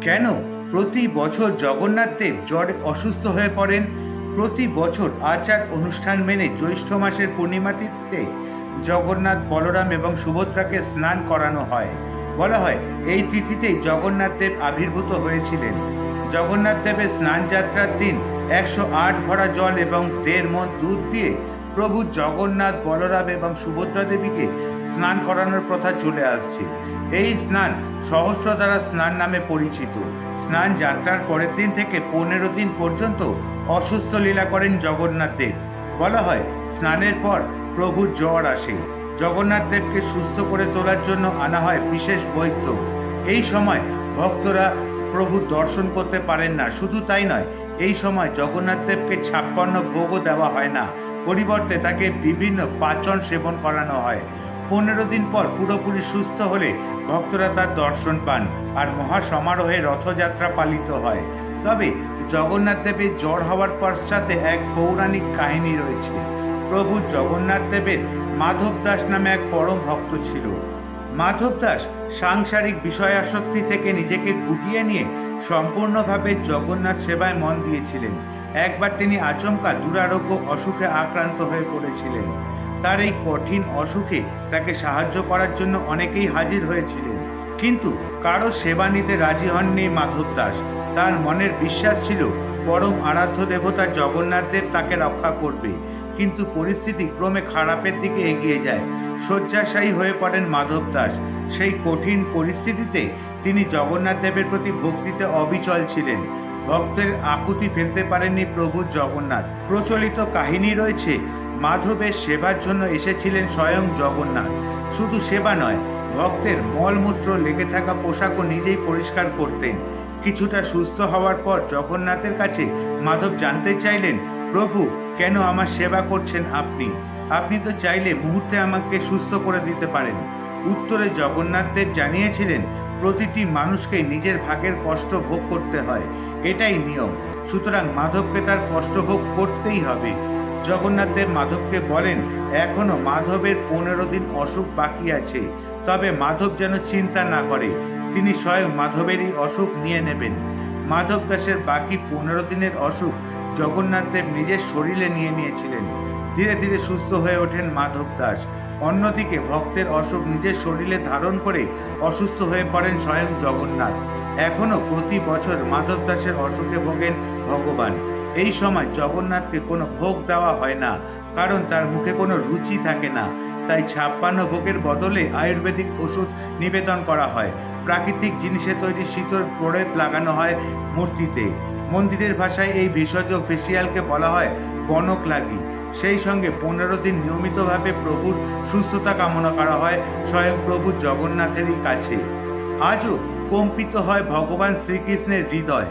কেন প্রতি বছর জগন্নাথ দেব জ্বরে অসুস্থ হয়ে পড়েন? প্রতি বছর আচার অনুষ্ঠান মেনে জ্যৈষ্ঠ মাসের পূর্ণিমা তিথিতে জগন্নাথ বলরাম এবং সুভদ্রাকে স্নান করানো হয়। বলা হয়, এই তিথিতেই জগন্নাথ দেব আবির্ভূত হয়েছিলেন। জগন্নাথ দেবের স্নান যাত্রার দিন একশো আট ভরা জল এবং দেড় মন দুধ দিয়ে প্রভু জগন্নাথ, বলরাম এবং সুভদ্রা দেবীকে স্নান করানোর প্রথা চলে আসছে। এই স্নান সহস্র দ্বারা স্নান নামে পরিচিত। স্নান যাত্রার পরের দিন থেকে পনেরো দিন পর্যন্ত অসুস্থ লীলা করেন জগন্নাথ দেব। বলা হয়, স্নানের পর প্রভুর জ্বর আসে। জগন্নাথ দেবকে সুস্থ করে তোলার জন্য আনা হয় বিশেষ বৈদ্য। এই সময় ভক্তরা প্রভুর দর্শন করতে পারেন না। শুধু তাই নয়, এই সময় জগন্নাথ দেবকে ছাপ্পান্ন ভোগও দেওয়া হয় না। পরিবর্তে তাকে বিভিন্ন পাচন সেবন করানো হয়। পনেরো দিন পর পুরোপুরি সুস্থ হলে ভক্তরা তার দর্শন পান আর মহা সমারোহে রথযাত্রা পালিত হয়। তবে জগন্নাথ দেবের জ্বর হওয়ার পশ্চাতে এক পৌরাণিক কাহিনী রয়েছে। প্রভু জগন্নাথ দেবের মাধব দাস নামে এক পরম ভক্ত ছিল। মাধব দাস সাংসারিক বিষয়াসক্তি থেকে নিজেকে গুটিয়ে নিয়ে সম্পূর্ণভাবে জগন্নাথ সেবায় মন দিয়েছিলেন। একবার তিনি আচমকা দুরারোগ্য অসুখে আক্রান্ত হয়ে পড়েছিলেন। তার এই কঠিন অসুখে তাকে সাহায্য করার জন্য অনেকেই হাজির হয়েছিলেন। কিন্তু কারও সেবা নিতে রাজি হননি মাধব দাস। তার মনের বিশ্বাস ছিল, পরম আরাধ্য দেবতা জগন্নাথ দেব তাকে রক্ষা করবে। কিন্তু পরিস্থিতি ক্রমে খারাপের দিকে এগিয়ে যায়। শয্যাশায়ী হয়ে পড়েন মাধব দাস। সেই কঠিন পরিস্থিতিতে তিনি জগন্নাথ দেবের প্রতি ভক্তিতে অবিচল ছিলেন। ভক্তের আকুতি ফেলতে পারেননি প্রভু জগন্নাথ। প্রচলিত কাহিনী রয়েছে, মাধবের সেবার জন্য এসেছিলেন স্বয়ং জগন্নাথ। শুধু সেবা নয়, ভক্তের মলমূত্র লেগে থাকা পোশাকও নিজেই পরিষ্কার করতেন। কিছুটা সুস্থ হওয়ার পর জগন্নাথের কাছে মাধব জানতে চাইলেন, প্রভু কেন আমার সেবা করছেন আপনি? আপনি তো চাইলে মুহূর্তে আমাকে সুস্থ করে দিতে পারেন। উত্তরে জগন্নাথ দেব জানিয়েছিলেন, প্রতিটি মানুষকে নিজের ভাগের কষ্ট ভোগ করতে হয়। এটাই নিয়ম। সুতরাং মাধবকে তার কষ্ট ভোগ করতেই হবে। জগন্নাথ দেব মাধবকে বলেন, এখনও মাধবের পনেরো দিন অসুখ বাকি আছে। তবে মাধব যেন চিন্তা না করে। তিনি স্বয়ং মাধবেরই অসুখ নিয়ে নেবেন। মাধব দাসের বাকি পনেরো দিনের অসুখ জগন্নাথ দেব নিজের শরীরে নিয়ে নিয়েছিলেন। ধীরে ধীরে সুস্থ হয়ে ওঠেন মাধব দাস। অন্যদিকে ভক্তের অসুখ নিজের শরীরে ধারণ করে অসুস্থ হয়ে পড়েন স্বয়ং জগন্নাথ। এখনও প্রতি বছর মাধব দাসের অসুখে ভোগেন ভগবান। এই সময় জগন্নাথকে কোনো ভোগ দেওয়া হয় না, কারণ তার মুখে কোনো রুচি থাকে না। তাই ছাপ্পান্ন ভোগের বদলে আয়ুর্বেদিক ওষুধ নিবেদন করা হয়। প্রাকৃতিক জিনিসে তৈরি শীতল প্রলেপ লাগানো হয় মূর্তিতে। মন্দিরের ভাষায় এই ভেষজ ফেসিয়ালকে বলা হয় বনক লাগি সেই সঙ্গে পনেরো দিন নিয়মিতভাবে প্রভুর সুস্থতা কামনা করা হয় স্বয়ং প্রভু জগন্নাথেরই কাছে। আজও কম্পিত হয় ভগবান শ্রীকৃষ্ণের হৃদয়।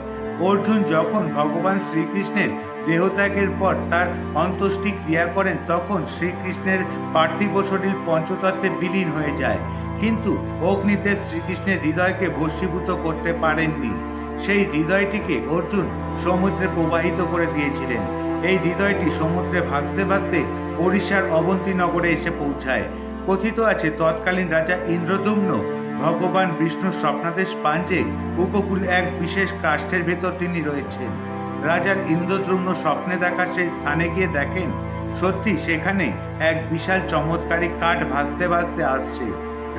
অর্জুন যখন ভগবান শ্রীকৃষ্ণের দেহত্যাগের পর তার অন্ত্যেষ্টি ক্রিয়া করেন, তখন শ্রীকৃষ্ণের পার্থিব শরীর পঞ্চতত্ত্বে বিলীন হয়ে যায়। কিন্তু অগ্নিদেব শ্রীকৃষ্ণের হৃদয়কে ভস্মীভূত করতে পারেননি। সেই হৃদয়টিকে অর্জুন সমুদ্রে প্রবাহিত করে দিয়েছিলেন। এই হৃদয়টি সমুদ্রে ভাসতে ভাসতে ওড়িশার অবন্তী নগরে এসে পৌঁছায়। কথিত আছে, তৎকালীন রাজা ইন্দ্রদুম্ন ভগবান বিষ্ণুর স্বপ্নাদেশ পান যে উপকূলে এক বিশেষ কাষ্ঠের ভেতর তিনি রয়েছেন। রাজার ইন্দ্রদ্রুম্ন স্বপ্নে দেখা সেই স্থানে গিয়ে দেখেন, সত্যি সেখানে এক বিশাল চমৎকারী কাঠ ভাসতে ভাসতে আসছে।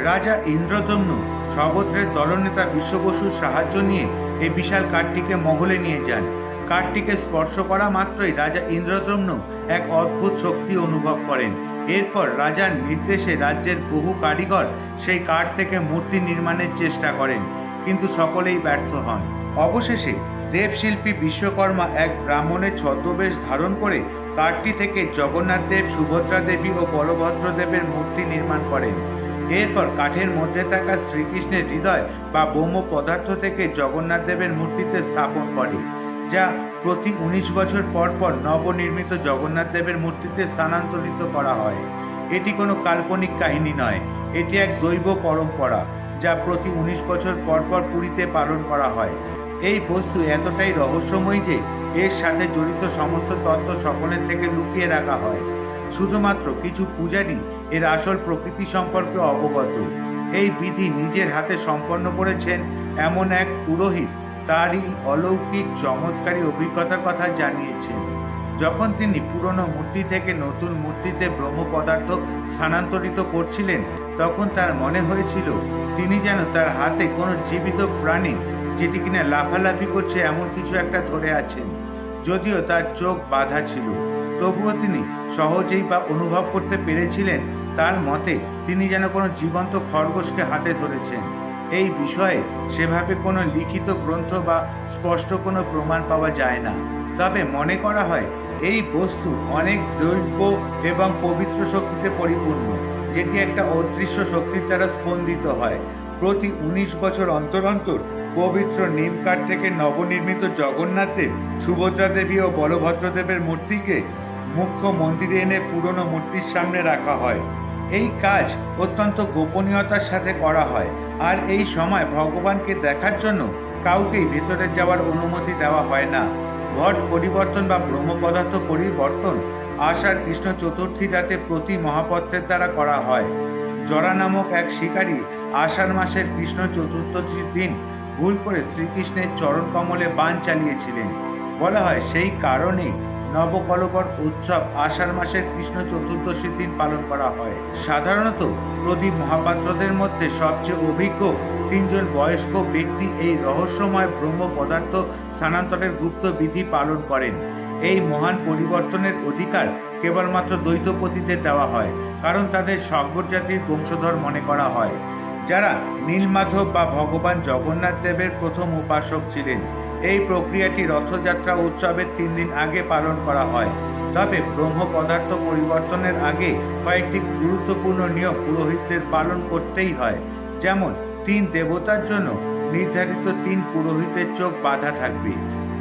রাজা ইন্দ্রদম্ন সগোত্রের দলনেতা বিশ্ববসুর সাহায্য নিয়ে এই বিশাল কাঠটিকে মহলে নিয়ে যান। কাঠটিকে স্পর্শ করা মাত্রই রাজা ইন্দ্রদ্রম্ন এক অদ্ভুত শক্তি অনুভব করেন। এরপর রাজার নির্দেশে রাজ্যের বহু কারিগর সেই কাঠ থেকে মূর্তি নির্মাণের চেষ্টা করেন, কিন্তু সকলেই ব্যর্থ হন। অবশেষে দেবশিল্পী বিশ্বকর্মা এক ব্রাহ্মণের ছদ্মবেশ ধারণ করে কাঠটি থেকে জগন্নাথ দেব, সুভদ্রা দেবী ও বলভদ্র দেবের মূর্তি নির্মাণ করেন। এরপর কাঠের মধ্যে থাকা শ্রীকৃষ্ণের হৃদয় বা ব্রহ্ম পদার্থ থেকে জগন্নাথ দেবের মূর্তিতে স্থাপন করে, যা প্রতি উনিশ বছর পর পর নবনির্মিত জগন্নাথ দেবের মূর্তিতে স্থানান্তরিত করা হয়। এটি কোনো কাল্পনিক কাহিনী নয়, এটি এক দৈব পরম্পরা, যা প্রতি উনিশ বছর পর পর পুরীতে পালন করা হয়। এই বস্তু এতটাই রহস্যময় যে, এর সাথে জড়িত সমস্ত তত্ত্ব সকলের থেকে লুকিয়ে রাখা হয়। শুধুমাত্র কিছু পূজারী এর আসল প্রকৃতি সম্পর্কে অবগত। এই বিধি নিজের হাতে সম্পন্ন করেছেন এমন এক পুরোহিত, তারই অলৌকিক, চমৎকারী অভিজ্ঞতার কথা জানিয়েছেন। যখন তিনি পুরনো মূর্তি থেকে নতুন মূর্তিতে ব্রহ্ম পদার্থ স্থানান্তরিত করছিলেন, তখন তার মনে হয়েছিল, তিনি যেন তার হাতে কোনো জীবিত প্রাণী, যেটি কিনা লাফালাফি করছে, এমন কিছু একটা ধরে আছেন। যদিও তার চোখ বাঁধা ছিল। তবুও তিনি সহজেই বা অনুভব করতে পেরেছিলেন তার মতে তিনি যেন কোনো জীবন্ত খরগোশকে হাতে ধরেছেন। এই বিষয়ে সেভাবে কোনো লিখিত গ্রন্থ বা স্পষ্ট কোনো প্রমাণ পাওয়া যায় না। তবে মনে করা হয়, এই বস্তু অনেক দৈব্য এবং পবিত্র শক্তিতে পরিপূর্ণ, যেটি একটা অদৃশ্য শক্তির দ্বারা স্পন্দিত হয়। প্রতি উনিশ বছর অন্তর অন্তর পবিত্র নিমকাঠ থেকে নবনির্মিত জগন্নাথ দেব সুভদ্রা দেবী ও বলভদ্রদেবের মূর্তিকে মুখ্য মন্দিরে এনে পুরনো মূর্তির সামনে রাখা হয়। এই কাজ অত্যন্ত গোপনীয়তার সাথে করা হয়। আর এই সময় ভগবানকে দেখার জন্য কাউকেই ভেতরে যাওয়ার অনুমতি দেওয়া হয় না। ঘট পরিবর্তন বা ব্রহ্ম পদার্থ পরিবর্তন আষাঢ় কৃষ্ণ চতুর্থী রাতে প্রতি মহাপত্রের দ্বারা করা হয়। জরা নামক এক শিকারী আষাঢ় মাসের কৃষ্ণ চতুর্দশীর দিন ভুল করে শ্রীকৃষ্ণের চরণ কমলে বান চালিয়েছিলেন। বলা হয় সেই কারণে নবকলবর উৎসব আষাঢ় মাসের কৃষ্ণ চতুর্দশীর দিন পালন করা হয়। সাধারণত প্রদীপ মহাপাত্রদের মধ্যে সবচেয়ে অভিজ্ঞ তিনজন বয়স্ক ব্যক্তি এই রহস্যময় ব্রহ্ম পদার্থ স্থানান্তরের গুপ্ত বিধি পালন করেন। এই মহান পরিবর্তনের অধিকার কেবলমাত্র দ্বৈতপতিদের দেওয়া হয়, কারণ তাদের সগর জাতির বংশধর মনে করা হয়। যারা নীলমাধব বা ভগবান জগন্নাথ দেবের প্রথম উপাসক ছিলেন, এই প্রক্রিয়াটি রথযাত্রা উৎসবের তিন দিন আগে পালন করা হয়। তবে ব্রহ্ম পদার্থ পরিবর্তনের আগে কয়েকটি গুরুত্বপূর্ণ নিয়ম পুরোহিতদের পালন করতেই হয়। যেমন, তিন দেবতার জন্য নির্ধারিত তিন পুরোহিতের চোখ বাঁধা থাকবে।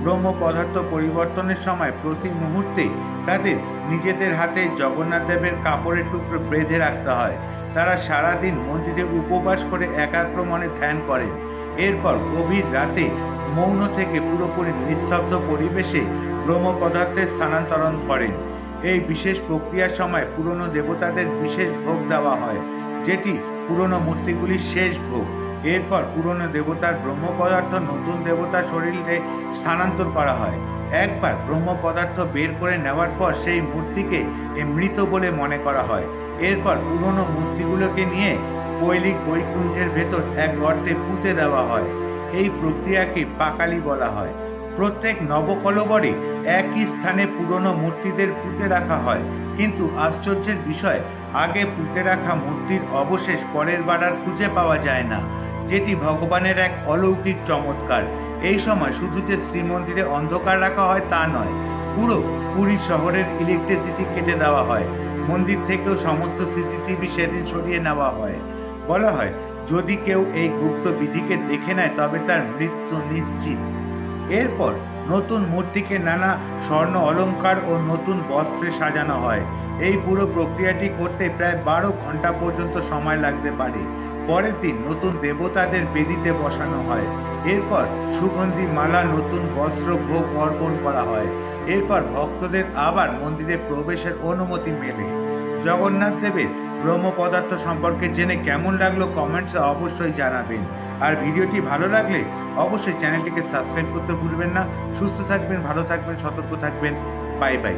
ব্রহ্ম পদার্থ পরিবর্তনের সময় প্রতি মুহূর্তে তাদের নিজেদের হাতে জগন্নাথ দেবের কাপড়ের টুকরো বেঁধে রাখতে হয়। তারা সারাদিন মন্দিরে উপবাস করে একাগ্র মনে ধ্যান করেন। এরপর গভীর রাতে মৌন থেকে পুরোপুরি নিস্তব্ধ পরিবেশে ব্রহ্ম পদার্থের স্থানান্তরণ করেন। এই বিশেষ প্রক্রিয়ার সময় পুরনো দেবতাদের বিশেষ ভোগ দেওয়া হয়, যেটি পুরনো মূর্তিগুলির শেষ ভোগ। এরপর পুরনো দেবতার ব্রহ্ম পদার্থ নতুন দেবতার শরীরে স্থানান্তর করা হয়। একবার ব্রহ্ম পদার্থ বের করে নেওয়ার পর সেই মূর্তিকে মৃত বলে মনে করা হয়। এরপর পুরনো মূর্তিগুলোকে নিয়ে পৈলিক বৈকুণ্ঠের ভেতর এক গর্তে পুঁতে দেওয়া হয়। এই প্রক্রিয়াকে পাকালি বলা হয়। প্রত্যেক নবকলবরে একই স্থানে পুরনো মূর্তিদের পুঁতে রাখা হয়। কিন্তু আশ্চর্যের বিষয়, আগে পুঁতে রাখা মূর্তির অবশেষ পরের বার আর খুঁজে পাওয়া যায় না, যেটি ভগবানের এক অলৌকিক চমৎকার। এই সময় শুধু যে শ্রীমন্দিরে অন্ধকার রাখা হয় তা নয়, পুরো পুরী শহরের ইলেকট্রিসিটি কেটে দেওয়া হয়। মন্দির থেকেও সমস্ত সিসিটিভি সেদিন সরিয়ে নেওয়া হয়। বলা হয়, যদি কেউ এই গুপ্ত বিধিকে দেখে নেয়, তবে তার মৃত্যু নিশ্চিত। এরপর নতুন মূর্তিকে নানা স্বর্ণ অলংকার ও নতুন বস্ত্রে সাজানো হয়। এই পুরো প্রক্রিয়াটি করতে প্রায় বারো ঘণ্টা পর্যন্ত সময় লাগতে পারে। পরের দিন নতুন দেবতাদের বেদিতে বসানো হয়। এরপর সুগন্ধি মালা, নতুন বস্ত্র ভোগ অর্পণ করা হয়। এরপর ভক্তদের আবার মন্দিরে প্রবেশের অনুমতি মেলে। জগন্নাথ দেবের ব্রহ্ম পদার্থ সম্পর্কে জেনে কেমন লাগল কমেন্টস অবশ্যই জানাবেন। আর ভিডিওটি ভালো লাগলে অবশ্যই চ্যানেলটিকে সাবস্ক্রাইব করতে ভুলবেন না। সুস্থ থাকবেন, ভালো থাকবেন, সতর্ক থাকবেন। Bye bye